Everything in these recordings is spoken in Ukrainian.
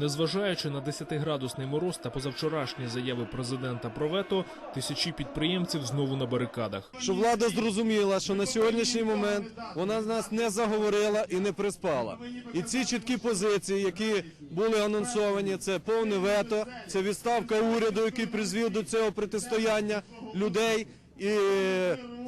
Незважаючи на 10-градусний мороз та позавчорашні заяви президента про вето, тисячі підприємців знову на барикадах. Щоб влада зрозуміла, що на сьогоднішній момент вона нас не заговорила і не приспала. І ці чіткі позиції, які були анонсовані, це повне вето, це відставка уряду, який призвів до цього протистояння людей. І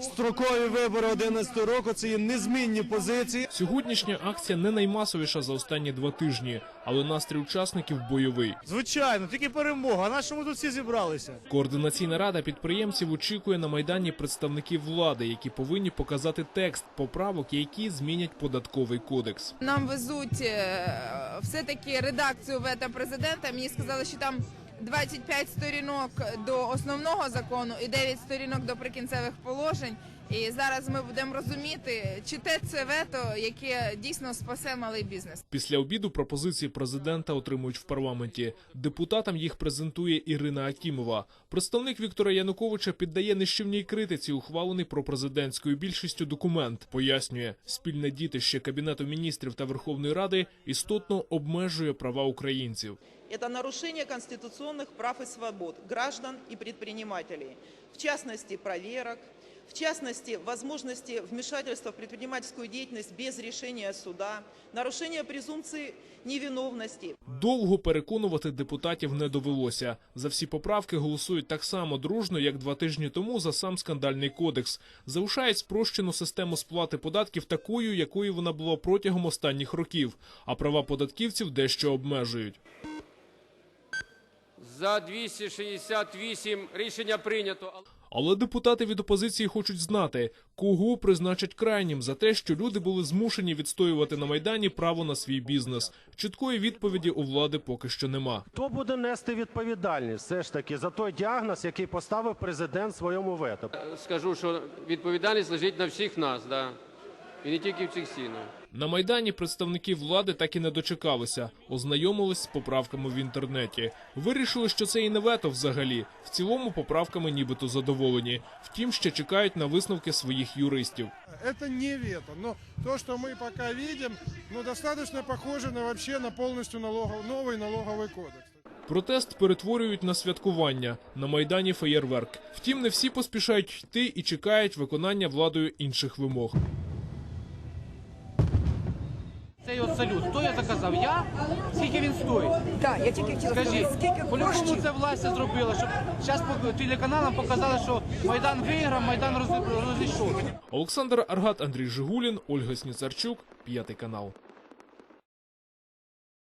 строкові вибори 11 року це є незмінні позиції. Сьогоднішня акція не наймасовіша за останні два тижні, але настрій учасників бойовий. Звичайно, тільки перемога. А на що ми тут всі зібралися? Координаційна рада підприємців очікує на майдані представників влади, які повинні показати текст поправок, які змінять податковий кодекс. Нам везуть е, все-таки редакцію вето президента. Мені сказали, що там 25 сторінок до основного закону і 9 сторінок до прикінцевих положень. І зараз ми будемо розуміти, чи те це вето, яке дійсно спасе малий бізнес. Після обіду пропозиції президента отримують в парламенті. Депутатам їх презентує Ірина Акімова. Представник Віктора Януковича піддає нищівній критиці ухвалений пропрезидентською більшістю документ. Пояснює, спільне дітище Кабінету міністрів та Верховної Ради істотно обмежує права українців. Это нарушение конституционных прав и свобод граждан и предпринимателей, в частности, проверок, частности, возможности вмешательства в предпринимательскую деятельность без решения суда, нарушение презумпции невиновности, Довго переконувати депутатів не довелося. За всі поправки голосують так само дружно, як два тижні тому за сам скандальний кодекс. Залишають спрощену систему сплати податків такою, якою вона була протягом останніх років, а права податківців дещо обмежують. За 268 рішення прийнято. Але депутати від опозиції хочуть знати, кого призначать крайнім за те, що люди були змушені відстоювати на майдані право на свій бізнес. Чіткої відповіді у влади поки що нема. Хто буде нести відповідальність все ж таки за той діагноз, який поставив президент своєму вето? Скажу, що відповідальність лежить на всіх нас, да і не тільки в цих стінах. На майдані представники влади так і не дочекалися, ознайомились з поправками в інтернеті. Вирішили, що це і не вето взагалі. В цілому поправками нібито задоволені. Втім, ще чекають на висновки своїх юристів. Это не вето, но то, что мы пока видим, ну, достаточно похоже на вообще на полностью налогов, новый налоговый кодекс. Протест перетворюють на святкування на майдані феєрверк. Втім, не всі поспішають йти і чекають виконання владою інших вимог. Цей от салют, хто я заказав? Я? Скільки він стоїть? Так, я тільки хотіла Скажіть, сказати, скільки по-любому коштів? це власть зробила, щоб зараз по телеканалам показали, що Майдан виграв, Майдан розійшов. Олександр Аргат, Андрій Жигулін, Ольга Сніцарчук, п'ятий канал.